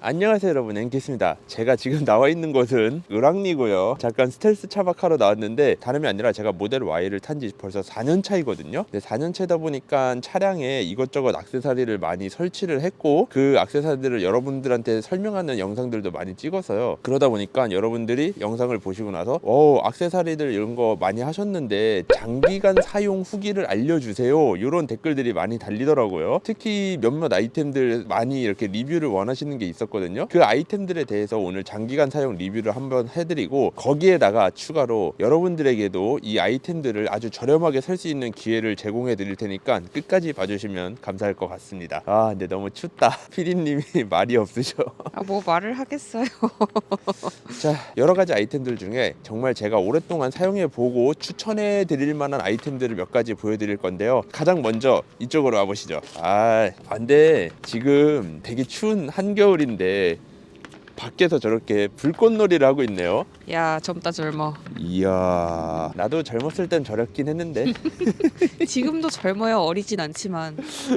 안녕하세요 여러분. 앵키스입니다. 제가 지금 나와 있는 곳은 을왕리고요. 잠깐 스텔스 차박하러 나왔는데 다름이 아니라 제가 모델 Y를 탄 지 벌써 4년 차이거든요. 근데 4년 차다 보니까 차량에 이것저것 악세사리를 많이 설치를 했고 그 악세사리들을 여러분들한테 설명하는 영상들도 많이 찍어서요. 그러다 보니까 여러분들이 영상을 보시고 나서 오 악세사리들 이런 거 많이 하셨는데 장기간 사용 후기를 알려주세요. 이런 댓글들이 많이 달리더라고요. 특히 몇몇 아이템들 많이 이렇게 리뷰를 원하시는 게 있었 거든요. 그 아이템들에 대해서 오늘 장기간 사용 리뷰를 한번 해드리고 거기에다가 추가로 여러분들에게도 이 아이템들을 아주 저렴하게 살 수 있는 기회를 제공해 드릴 테니까 끝까지 봐주시면 감사할 것 같습니다. 아 근데 너무 춥다. 피디님이 말이 없으셔. 아, 뭐 말을 하겠어요. 자 여러 가지 아이템들 중에 정말 제가 오랫동안 사용해 보고 추천해 드릴 만한 아이템들을 몇 가지 보여드릴 건데요. 가장 먼저 이쪽으로 와보시죠. 아 안돼 지금 되게 추운 한겨울인데 있는데 밖에서 저렇게 불꽃놀이를 하고 있네요 야 젊다 젊어. 이야 나도 젊었을 땐 저랬긴 했는데 지금도 젊어요. 어리진 않지만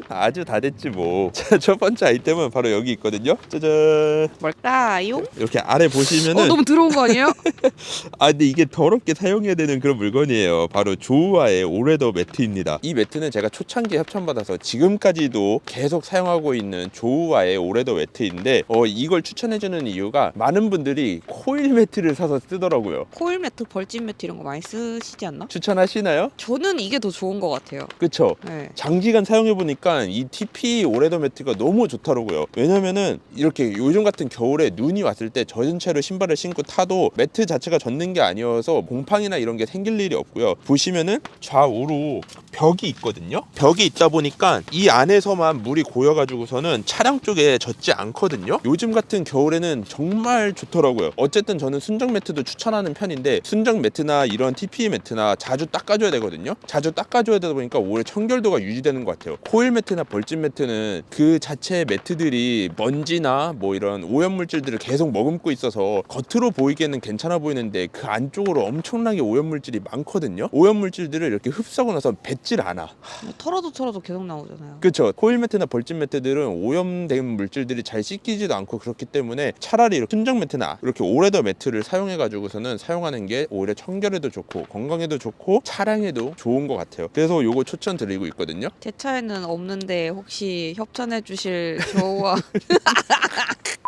아주 다 됐지 뭐 자 첫 번째 아이템은 바로 여기 있거든요 짜잔 뭘까요? 이렇게 아래 보시면은 어 너무 들어온 거 아니에요? 아 근데 이게 더럽게 사용해야 되는 그런 물건이에요 바로 조우아의 오레더 매트입니다 이 매트는 제가 초창기에 협찬받아서 지금까지도 계속 사용하고 있는 조우아의 오레더 매트인데 어 이걸 추천해주는 이유가 많은 분들이 코일 매트를 사서 쓰더라고요 코일 매트, 벌집 매트 이런 거 많이 쓰시지 않나? 추천하시나요? 저는 이게 더 좋은 것 같아요. 그쵸 네. 장기간 사용해 보니까 이 TP 오레더 매트가 너무 좋더라고요. 왜냐면은 이렇게 요즘 같은 겨울에 눈이 왔을 때 젖은 채로 신발을 신고 타도 매트 자체가 젖는 게 아니어서 곰팡이나 이런 게 생길 일이 없고요. 보시면은 좌우로 벽이 있거든요. 벽이 있다 보니까 이 안에서만 물이 고여가지고서는 차량 쪽에 젖지 않거든요. 요즘 같은 겨울에는 정말 좋더라고요. 어쨌든 저는 순정 매트도 추천하는 편인데 순정 매트나 이런 TP 매트나 자주 닦아줘야 되거든요. 자주 닦아줘야 되다 보니까 오히려 청결도가 유지되는 것 같아요. 코일 매트나 벌집 매트는 그 자체 매트들이 먼지나 뭐 이런 오염 물질들을 계속 머금고 있어서 겉으로 보이기에는 괜찮아 보이는데 그 안쪽으로 엄청나게 오염 물질이 많거든요. 오염 물질들을 이렇게 흡수하고 나서 뱉질 않아. 뭐 털어도 털어도 계속 나오잖아요. 그렇죠. 코일 매트나 벌집 매트들은 오염된 물질들이 잘 씻기지도 않고 그렇기 때문에 차라리 순정 매트나 이렇게 오레더 매트를 사용해 가지고서는 사용하는 게 오히려 청결에도 좋고 건강에도 좋고 차량에도 좋은 것 같아요. 그래서 요거 추천드리고 있거든요. 제 차에는 없는데 혹시 협찬해 주실 조와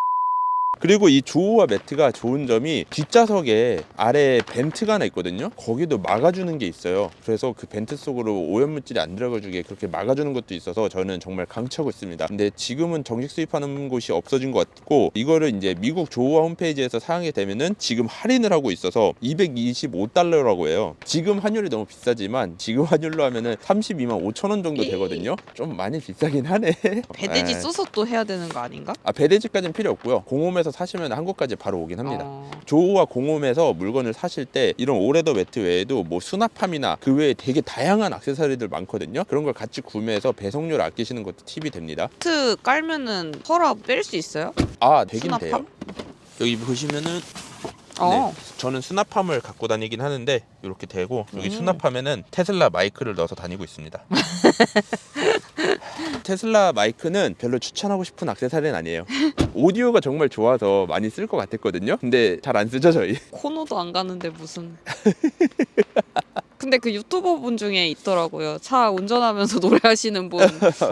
그리고 이 조우와 매트가 좋은 점이 뒷좌석에 아래 벤트가 하나 있거든요. 거기도 막아주는 게 있어요. 그래서 그 벤트 속으로 오염물질이 안 들어가주게 그렇게 막아주는 것도 있어서 저는 정말 강추하고 있습니다. 근데 지금은 정식 수입하는 곳이 없어진 것 같고 이거를 이제 미국 조우와 홈페이지에서 사용하게 되면은 지금 할인을 하고 있어서 225달러라고 해요. 지금 환율이 너무 비싸지만 지금 환율로 하면은 32만 5천 원 정도 되거든요. 좀 많이 비싸긴 하네. 배대지 에. 써서 또 해야 되는 거 아닌가? 아 배대지까지는 필요 없고요. 공홈에서 사시면 한국까지 바로 오긴 합니다. 어, 조우와 공홈에서 물건을 사실 때 이런 오레더 매트 외에도 뭐 수납함이나 그 외에 되게 다양한 액세서리들 많거든요. 그런 걸 같이 구매해서 배송료를 아끼시는 것도 팁이 됩니다. 매트 깔면은 털어 뺄수 있어요? 아 되긴 수납함? 돼요. 여기 보시면은 어. 네, 저는 수납함을 갖고 다니긴 하는데 이렇게 대고 여기 음. 수납함에는 테슬라 마이크를 넣어서 다니고 있습니다. 테슬라 마이크는 별로 추천하고 싶은 액세서리는 아니에요. 오디오가 정말 좋아서 많이 쓸 것 같았거든요. 근데 잘 안 쓰죠 저희. 코너도 안 가는데 무슨 근데 그 유튜버 분 중에 있더라고요 차 운전하면서 노래하시는 분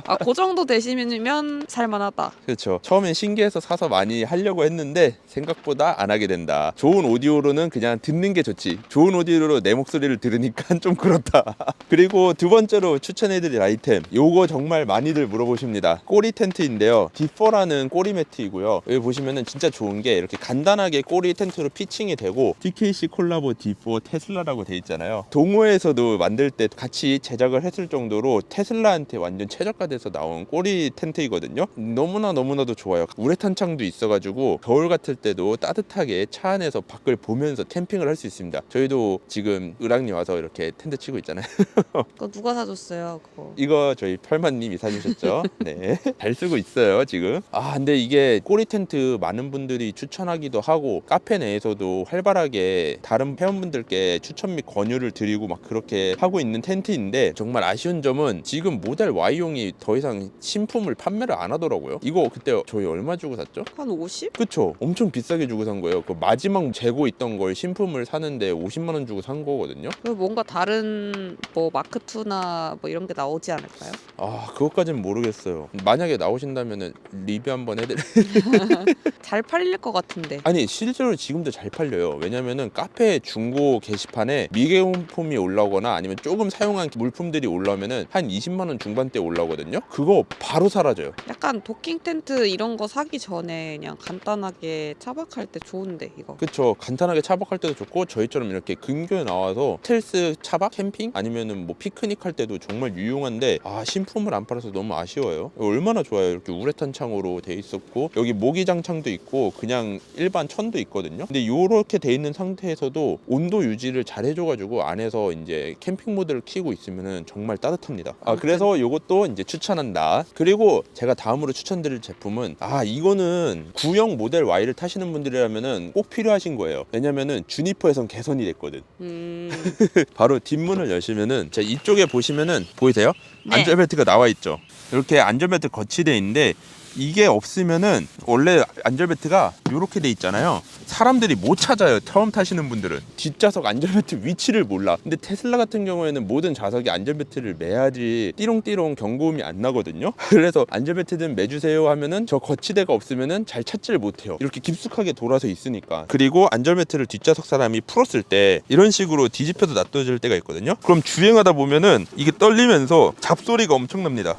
아 그 정도 되시면 살만하다 그렇죠. 처음엔 신기해서 사서 많이 하려고 했는데 생각보다 안 하게 된다. 좋은 오디오로는 그냥 듣는 게 좋지. 좋은 오디오로 내 목소리를 들으니까 좀 그렇다. 그리고 두 번째로 추천해드릴 아이템. 요거 정말 많이들 물어보십니다. 꼬리 텐트인데요. 디퍼라는 꼬리 매트이고요. 여기 보시면은 진짜 좋은 게 이렇게 간단하게 꼬리 텐트로 피칭이 되고 DKC 콜라보 디퍼 테슬라라고 돼 있잖아요. 동호 회에서도 만들 때 같이 제작을 했을 정도로 테슬라한테 완전 최저가돼서 나온 꼬리 텐트이거든요. 너무나 너무나도 좋아요. 우레탄 창도 있어가지고 겨울 같을 때도 따뜻하게 차 안에서 밖을 보면서 캠핑을 할 수 있습니다. 저희도 지금 을왕리 와서 이렇게 텐트 치고 있잖아요. 그거 누가 사줬어요 그거 이거 저희 펄만님이 사주셨죠? 네. 잘 쓰고 있어요, 지금. 아, 근데 이게 꼬리 텐트 많은 분들이 추천하기도 하고, 카페 내에서도 활발하게 다른 회원분들께 추천 및 권유를 드리고 막 그렇게 하고 있는 텐트인데 정말 아쉬운 점은 지금 모델 Y용이 더 이상 신품을 판매를 안 하더라고요. 이거 그때 저희 얼마 주고 샀죠? 한 50? 그쵸 엄청 비싸게 주고 산 거예요 그 마지막 재고 있던 걸 신품을 사는데 50만 원 주고 산 거거든요 그리고 뭔가 다른 뭐 마크 2나 뭐 이런 게 나오지 않을까요? 아 그것까진 모르겠어요 만약에 나오신다면은 리뷰 한번 해드릴 잘 팔릴 것 같은데. 아니 실제로 지금도 잘 팔려요 왜냐면은 카페 중고 게시판에 미개용품이 올라오거나 아니면 조금 사용한 물품들이 올라오면은 한 20만 원 중반대 올라오거든요. 그거 바로 사라져요 약간 도킹 텐트 이런 거 사기 전에 그냥 간단하게 차박할 때 좋은데 이거. 그쵸. 간단하게 차박할 때도 좋고 저희처럼 이렇게 근교에 나와서 스텔스 차박 캠핑? 아니면은 뭐 피크닉 할 때도 정말 유용한데 아 신품을 안 팔아서 너무 아쉬워요. 얼마나 좋아요. 이렇게 우레탄 창으로 돼 있었고 여기 모기장 창도 있고 그냥 일반 천도 있거든요. 근데 요렇게 돼 있는 상태에서도 온도 유지를 잘 해줘가지고 안에서 이제 캠핑 모드를 키고 있으면은 정말 따뜻합니다. 아 그래서 요것도 이제 추천한다. 그리고 제가 다음 으로 추천드릴 제품은 아 이거는 구형 모델 Y를 타시는 분들이라면은 꼭 필요하신 거예요 왜냐면은 주니퍼에선 개선이 됐거든 음. 바로 뒷문을 여시면은 자 이쪽에 보시면은 보이세요? 네. 안전벨트가 나와 있죠. 이렇게 안전벨트 거치돼 있는데 이게 없으면은 원래 안전벨트가 이렇게 돼 있잖아요. 사람들이 못 찾아요. 처음 타시는 분들은 뒷좌석 안전벨트 위치를 몰라. 근데 테슬라 같은 경우에는 모든 좌석에 안전벨트를 매야지 띠롱띠롱 경고음이 안 나거든요. 그래서 안전벨트는 매주세요 하면은 저 거치대가 없으면은 잘 찾지를 못해요. 이렇게 깊숙하게 돌아서 있으니까. 그리고 안전벨트를 뒷좌석 사람이 풀었을 때 이런 식으로 뒤집혀서 놔둬질 때가 있거든요. 그럼 주행하다 보면은 이게 떨리면서 잡소리가 엄청납니다.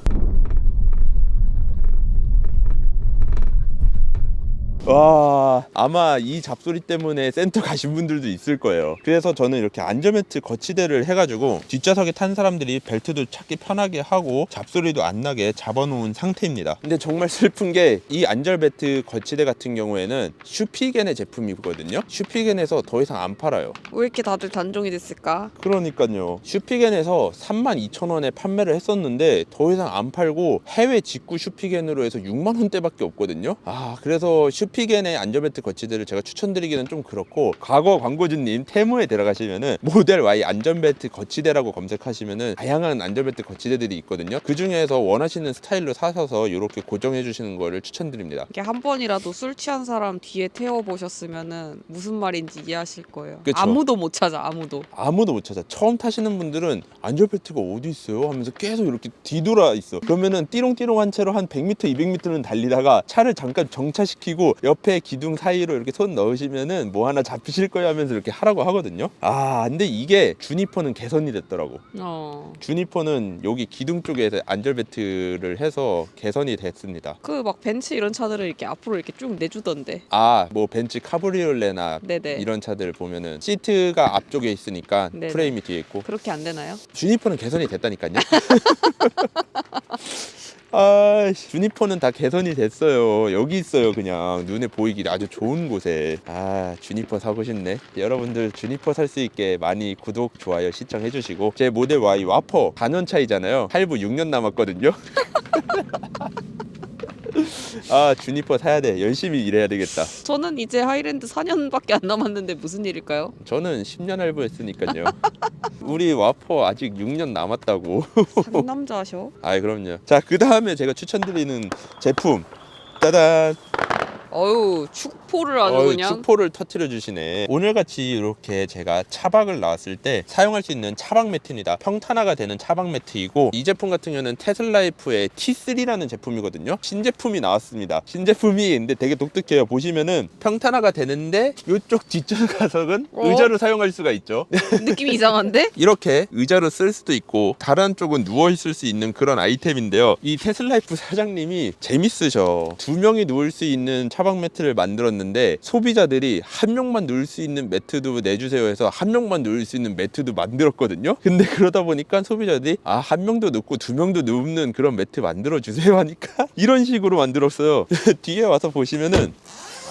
와 아마 이 잡소리 때문에 센터 가신 분들도 있을 거예요 그래서 저는 이렇게 안전벨트 거치대를 해가지고 뒷좌석에 탄 사람들이 벨트도 찾기 편하게 하고 잡소리도 안 나게 잡아놓은 상태입니다 근데 정말 슬픈 게 이 안전벨트 거치대 같은 경우에는 슈피겐의 제품이거든요 슈피겐에서 더 이상 안 팔아요 왜 이렇게 다들 단종이 됐을까? 그러니까요. 슈피겐에서 32,000원에 판매를 했었는데 더 이상 안 팔고 해외 직구 슈피겐으로 해서 6만 원대밖에 없거든요. 아, 그래서 슈 피겐의 안전벨트 거치대를 제가 추천드리기는 좀 그렇고 과거 광고주님 테무에 들어가시면은 모델 Y 안전벨트 거치대라고 검색하시면은 다양한 안전벨트 거치대들이 있거든요. 그 중에서 원하시는 스타일로 사셔서 이렇게 고정해 주시는 거를 추천드립니다. 이게 한 번이라도 술 취한 사람 뒤에 태워 보셨으면은 무슨 말인지 이해하실 거예요. 그쵸. 아무도 못 찾아 아무도. 아무도 못 찾아. 처음 타시는 분들은 안전벨트가 어디 있어요? 하면서 계속 이렇게 뒤돌아 있어. 그러면은 띠롱띠롱한 채로 한 100m, 200m는 달리다가 차를 잠깐 정차시키고 옆에 기둥 사이로 이렇게 손 넣으시면은 뭐 하나 잡히실 거야 하면서 이렇게 하라고 하거든요. 아, 근데 이게 주니퍼는 개선이 됐더라고. 어. 주니퍼는 여기 기둥 쪽에서 안전벨트를 해서 개선이 됐습니다. 그 막 벤츠 이런 차들을 이렇게 앞으로 이렇게 쭉 내주던데. 아, 뭐 벤츠 카브리올레나 네네. 이런 차들 보면은 시트가 앞쪽에 있으니까 네네. 프레임이 뒤에 있고 그렇게 안 되나요? 주니퍼는 개선이 됐다니까요. 아, 씨, 주니퍼는 다 개선이 됐어요. 여기 있어요, 그냥 눈에 보이기 아주 좋은 곳에. 아, 주니퍼 사고 싶네. 여러분들 주니퍼 살 수 있게 많이 구독, 좋아요, 시청해 주시고 제 모델 Y 와퍼 4년 차이잖아요. 할부 6년 남았거든요. 아, 주니퍼 사야 돼. 열심히 일해야 되겠다. 저는 이제 하이랜드 4년밖에 안 남았는데 무슨 일일까요? 저는 10년 할부했으니까요. 우리 와퍼 아직 6년 남았다고. 상남자셔? 아 그럼요. 자 그 다음에 제가 추천드리는 제품 따단 어유 축 포를 아주 어이, 그냥. 축포를 터트려 주시네. 오늘 같이 이렇게 제가 차박을 나왔을 때 사용할 수 있는 차박 매트입니다. 평탄화가 되는 차박 매트이고 이 제품 같은 경우는 테슬라이프의 T3라는 제품이거든요. 신제품이 나왔습니다. 신제품이 근데 되게 독특해요. 보시면은 평탄화가 되는데 이쪽 뒷좌석 가석은 어? 의자로 사용할 수가 있죠. 느낌이 이상한데? 이렇게 의자로 쓸 수도 있고 다른 쪽은 누워 있을 수 있는 그런 아이템인데요. 이 테슬라이프 사장님이 재밌으셔. 두 명이 누울 수 있는 차박 매트를 만들었는데 소비자들이 한 명만 누울 수 있는 매트도 내주세요 해서 한 명만 누울 수 있는 매트도 만들었거든요. 근데 그러다 보니까 소비자들이 아 한 명도 눕고 두 명도 눕는 그런 매트 만들어 주세요 하니까 이런 식으로 만들었어요. 뒤에 와서 보시면은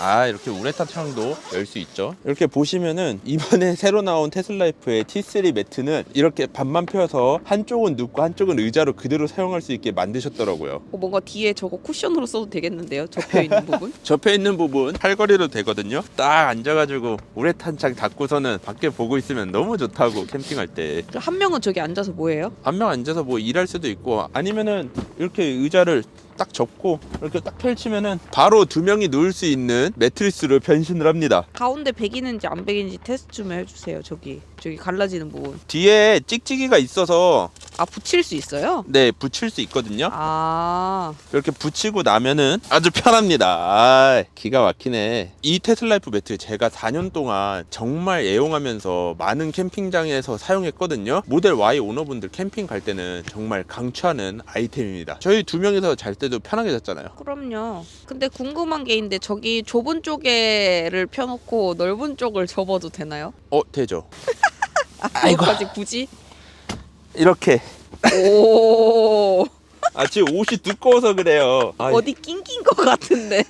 아 이렇게 우레탄 창도 열 수 있죠 이렇게 보시면은 이번에 새로 나온 테슬라이프의 T3 매트는 이렇게 반만 펴서 한쪽은 눕고 한쪽은 의자로 그대로 사용할 수 있게 만드셨더라고요 어, 뭔가 뒤에 저거 쿠션으로 써도 되겠는데요? 접혀 있는 부분? 접혀 있는 부분 팔걸이로 되거든요 딱 앉아가지고 우레탄 창 닫고서는 밖에 보고 있으면 너무 좋다고 캠핑할 때 한 명은 저기 앉아서 뭐해요? 한 명 앉아서 뭐 일할 수도 있고 아니면은 이렇게 의자를 딱 접고 이렇게 딱 펼치면은 바로 두 명이 누울 수 있는 매트리스로 변신을 합니다. 가운데 백이는지 안 백인지 테스트 좀 해주세요. 저기 저기 갈라지는 부분. 뒤에 찍찍이가 있어서 아 붙일 수 있어요? 네 붙일 수 있거든요. 아 이렇게 붙이고 나면은 아주 편합니다. 아, 기가 막히네. 이 테슬라이프 매트 제가 4년 동안 정말 애용하면서 많은 캠핑장에서 사용했거든요. 모델 Y 오너분들 캠핑 갈 때는 정말 강추하는 아이템입니다. 저희 두 명이서 잘 때도 편하게 잤잖아요. 그럼요. 근데 궁금한 게 있는데 저기 좁은 쪽에를 펴놓고 넓은 쪽을 접어도 되나요? 어 되죠. 아 아이고. 그것까지 굳이? 이렇게 오 아 지금 옷이 두꺼워서 그래요. 아, 어디 낑긴 것 같은데.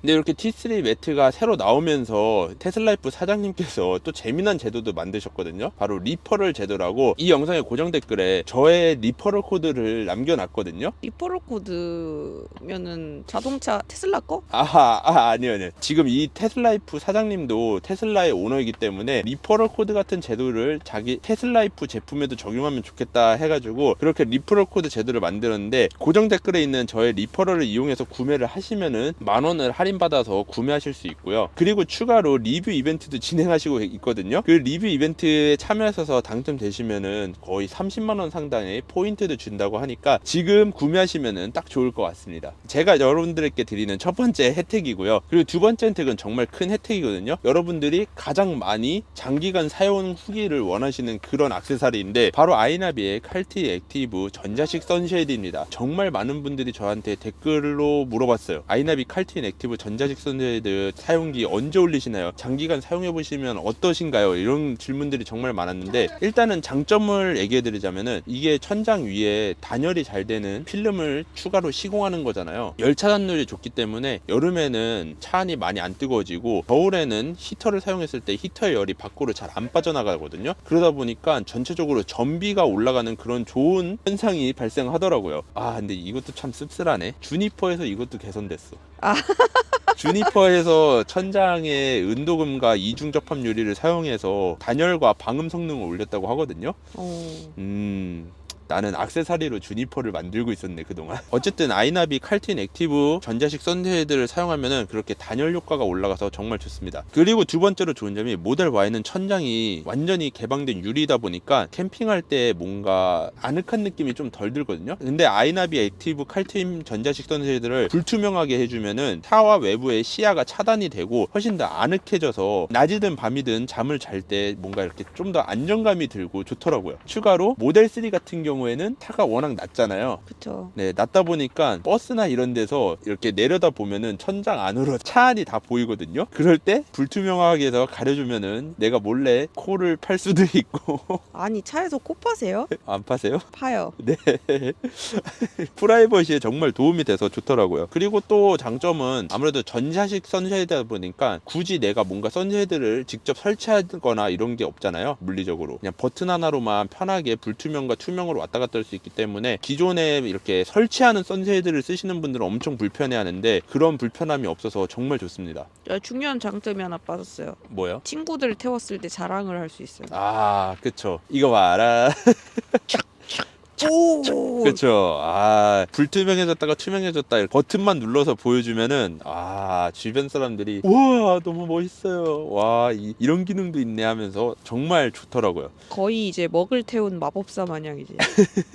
근데 이렇게 T3 매트가 새로 나오면서 테슬라이프 사장님께서 또 재미난 제도도 만드셨거든요. 바로 리퍼럴 제도라고 이 영상의 고정 댓글에 저의 리퍼럴 코드를 남겨놨거든요. 리퍼럴 코드면은 자동차 테슬라 거? 아하, 아, 아니요, 아니요. 지금 이 테슬라이프 사장님도 테슬라의 오너이기 때문에 리퍼럴 코드 같은 제도를 자기 테슬라이프 제품에도 적용하면 좋겠다 해가지고 그렇게 리퍼럴 코드 제도를 만들었는데 고정 댓글에 있는 저의 리퍼럴을 이용해서 구매를 하시면은 만원 을 할인받아서 구매하실 수 있고요. 그리고 추가로 리뷰 이벤트도 진행하시고 있거든요. 그 리뷰 이벤트에 참여하셔서 당첨되시면은 거의 30만 원 상당의 포인트도 준다고 하니까 지금 구매하시면은 딱 좋을 것 같습니다. 제가 여러분들께 드리는 첫 번째 혜택이고요. 그리고 두 번째 혜택은 정말 큰 혜택이거든요. 여러분들이 가장 많이 장기간 사용 후기를 원하시는 그런 액세서리인데 바로 아이나비의 칼티 액티브 전자식 선쉐이드입니다. 정말 많은 분들이 저한테 댓글로 물어봤어요. 아이나비 칼티 액티브 전자식 선쉐이드 사용기 언제 올리시나요? 장기간 사용해 보시면 어떠신가요? 이런 질문들이 정말 많았는데 일단은 장점을 얘기해 드리자면은 이게 천장 위에 단열이 잘 되는 필름을 추가로 시공하는 거잖아요. 열 차단율이 좋기 때문에 여름에는 차 안이 많이 안 뜨거워지고 겨울에는 히터를 사용했을 때 히터의 열이 밖으로 잘 안 빠져나가거든요. 그러다 보니까 전체적으로 전비가 올라가는 그런 좋은 현상이 발생하더라고요. 아 근데 이것도 참 씁쓸하네. 주니퍼에서 이것도 개선됐어. 주니퍼에서 천장에 은도금과 이중 접합 유리를 사용해서 단열과 방음 성능을 올렸다고 하거든요. 어. 음. 나는 악세사리로 주니퍼를 만들고 있었네 그동안. 어쨌든 아이나비 칼틴 액티브 전자식 선헤드를 사용하면은 그렇게 단열 효과가 올라가서 정말 좋습니다. 그리고 두 번째로 좋은 점이 모델 Y는 천장이 완전히 개방된 유리다 보니까 캠핑할 때 뭔가 아늑한 느낌이 좀 덜 들거든요? 근데 아이나비 액티브 칼틴 전자식 선헤드를 불투명하게 해주면은 차와 외부의 시야가 차단이 되고 훨씬 더 아늑해져서 낮이든 밤이든 잠을 잘 때 뭔가 이렇게 좀 더 안정감이 들고 좋더라고요. 추가로 모델 3 같은 경우 에는 차가 워낙 낮잖아요 그쵸. 네, 낮다 보니까 버스나 이런 데서 이렇게 내려다 보면은 천장 안으로 차 안이 다 보이거든요. 그럴 때 불투명하게 해서 가려주면은 내가 몰래 코를 팔 수도 있고 아니 차에서 코 파세요? 안 파세요? 파요. 네. 프라이버시에 정말 도움이 돼서 좋더라고요. 그리고 또 장점은 아무래도 전자식 선쉐이드다 보니까 굳이 내가 뭔가 선쉐이드를 직접 설치하거나 이런 게 없잖아요. 물리적으로. 그냥 버튼 하나로만 편하게 불투명과 투명으로 왔다 갔다 할 수 있기 때문에 기존에 이렇게 설치하는 선쉐이드를 쓰시는 분들은 엄청 불편해 하는데 그런 불편함이 없어서 정말 좋습니다. 야, 중요한 장점이 하나 빠졌어요. 뭐요? 친구들 태웠을 때 자랑을 할 수 있어요. 아, 그쵸. 이거 봐라. 오. 그렇죠. 아 불투명해졌다가 투명해졌다 버튼만 눌러서 보여주면은 아 주변 사람들이 우와 너무 멋있어요. 와 이, 이런 기능도 있네 하면서 정말 좋더라고요. 거의 이제 먹을 태운 마법사 마냥이지.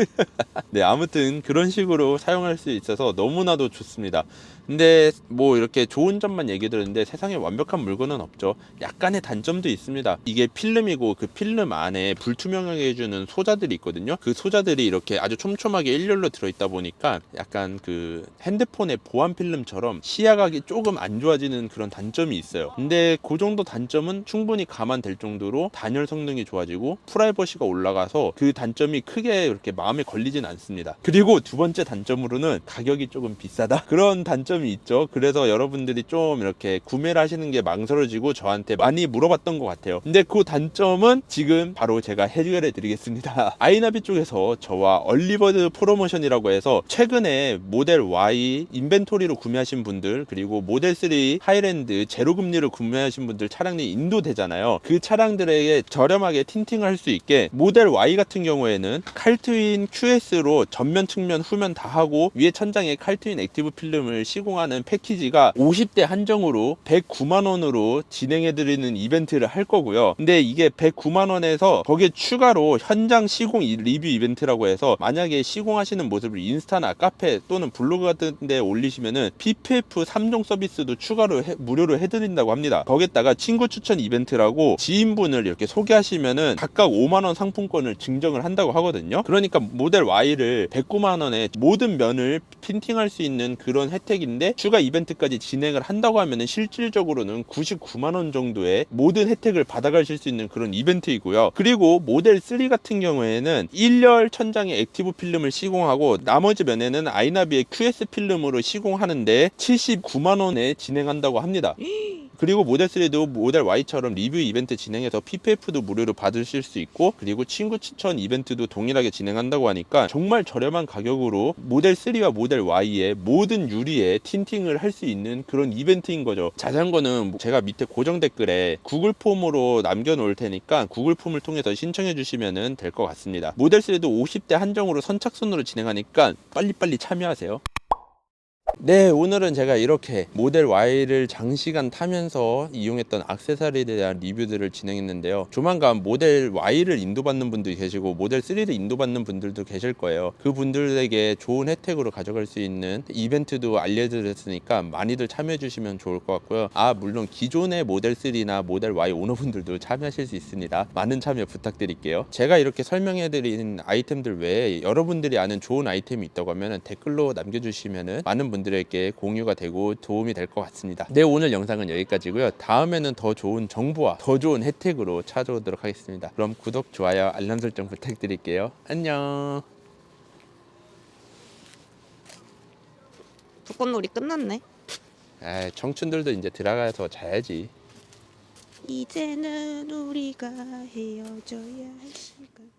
네 아무튼 그런 식으로 사용할 수 있어서 너무나도 좋습니다. 근데 뭐 이렇게 좋은 점만 얘기 들었는데 세상에 완벽한 물건은 없죠. 약간의 단점도 있습니다. 이게 필름이고 그 필름 안에 불투명하게 해주는 소자들이 있거든요. 그 소자들이 이렇게 아주 촘촘하게 일렬로 들어있다 보니까 약간 그 핸드폰의 보안 필름처럼 시야각이 조금 안 좋아지는 그런 단점이 있어요. 근데 그 정도 단점은 충분히 감안될 정도로 단열 성능이 좋아지고 프라이버시가 올라가서 그 단점이 크게 이렇게 마음에 걸리진 않습니다. 그리고 두 번째 단점으로는 가격이 조금 비싸다. 그런 단점 단점이 있죠. 그래서 여러분들이 좀 이렇게 구매를 하시는 게 망설여지고 저한테 많이 물어봤던 것 같아요. 근데 그 단점은 지금 바로 제가 해결해 드리겠습니다. 아이나비 쪽에서 저와 얼리버드 프로모션이라고 해서 최근에 모델 Y 인벤토리로 구매하신 분들 그리고 모델 3 하이랜드 제로 금리로 구매하신 분들 차량이 인도되잖아요. 그 차량들에게 저렴하게 틴팅할 수 있게 모델 Y 같은 경우에는 칼트윈 QS로 전면 측면 후면 다 하고 위에 천장에 칼트윈 액티브 필름을 시공하는 패키지가 50대 한정으로 109만 원으로 진행해 드리는 이벤트를 할 거고요. 근데 이게 109만 원에서 거기에 추가로 현장 시공 이- 리뷰 이벤트라고 해서 만약에 시공하시는 모습을 인스타나 카페 또는 블로그 같은 데 올리시면은 PPF 3종 서비스도 추가로 해- 무료로 해 드린다고 합니다. 거기다가 친구 추천 이벤트라고 지인분을 이렇게 소개하시면은 각각 5만 원 상품권을 증정을 한다고 하거든요. 그러니까 모델 Y를 109만 원에 모든 면을 핀팅할 수 있는 그런 혜택인 데 추가 이벤트까지 진행을 한다고 하면은 실질적으로는 99만 원 정도의 모든 혜택을 받아가실 수 있는 그런 이벤트이고요. 그리고 모델 3 같은 경우에는 1열 천장에 액티브 필름을 시공하고 나머지 면에는 아이나비의 QS 필름으로 시공하는데 79만 원에 진행한다고 합니다. 그리고 모델 3도 모델 Y처럼 리뷰 이벤트 진행해서 PPF도 무료로 받으실 수 있고 그리고 친구 추천 이벤트도 동일하게 진행한다고 하니까 정말 저렴한 가격으로 모델 3와 모델 Y의 모든 유리에 틴팅을 할 수 있는 그런 이벤트인 거죠. 자전거는 제가 밑에 고정 댓글에 구글 폼으로 남겨 놓을 테니까 구글 폼을 통해서 신청해 주시면 될 것 같습니다. 모델 3도 50대 한정으로 선착순으로 진행하니까 빨리빨리 참여하세요. 네, 오늘은 제가 이렇게 모델 Y를 장시간 타면서 이용했던 액세서리에 대한 리뷰들을 진행했는데요. 조만간 모델 Y를 인도받는 분도 계시고 모델 3를 인도받는 분들도 계실 거예요. 그 분들에게 좋은 혜택으로 가져갈 수 있는 이벤트도 알려드렸으니까 많이들 참여해 주시면 좋을 것 같고요. 아, 물론 기존의 모델 3나 모델 Y 오너분들도 참여하실 수 있습니다. 많은 참여 부탁드릴게요. 제가 이렇게 설명해 드린 아이템들 외에 여러분들이 아는 좋은 아이템이 있다고 하면 댓글로 남겨주시면 많은 분들에게 공유가 되고 도움이 될 것 같습니다. 네, 오늘 영상은 여기까지고요. 다음에는 더 좋은 정보와 더 좋은 혜택으로 찾아오도록 하겠습니다. 그럼 구독, 좋아요, 알람 설정 부탁드릴게요. 안녕. 불꽃놀이 끝났네. 아, 청춘들도 이제 들어가서 자야지. 이제는 우리가 헤어져야 할 시간.